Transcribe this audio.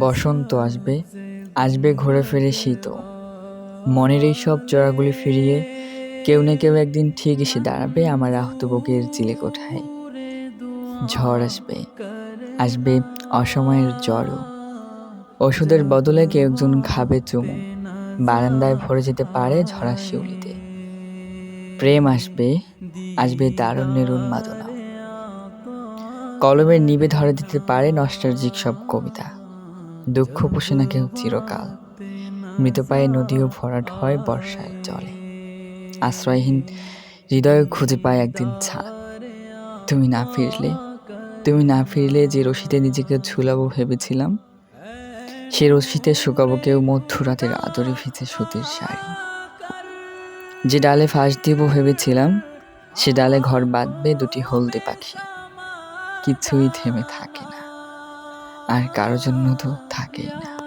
বসন্ত আসবে আসবে ঘুরে ফিরে শীত। মনের এই সব চড়াগুলি ফিরিয়ে কেউ না কেউ একদিন ঠিক এসে দাঁড়াবে আমার আহত বুকের চিলে কোঠায়। ঝড় আসবে আসবে অসময়ের জ্বরও। ওষুধের বদলে কেউ একজন খাবে চুমু। বারান্দায় ভরে যেতে পারে ঝরা শিউলিতে। প্রেম আসবে আসবে তারুণ্যের উন্মাদনা। কলমের নিবে ধরে দিতে পারে নস্টালজিক সব কবিতা। দুঃখ পোষে না কেউ চিরকাল। মৃত পায়ে নদীও ভরাট হয় বর্ষায় জলে। আশ্রয়হীন হৃদয় খুঁজে পায় একদিন ছাদ। তুমি না ফিরলে, তুমি না ফিরলে যে রশিতে নিজেকে ঝুলাবো ভেবেছিলাম, সে রশিতে শুকাবো কেউ মধ্যরাতের আদরে ভিজে সুতির শাড়ি। যে ডালে ফাঁস দিব ভেবেছিলাম, সে ডালে ঘর বাঁধবে দুটি হলদে পাখি। কিছুই থেমে থাকে না। আর কারও জন্য তো থাকেই না।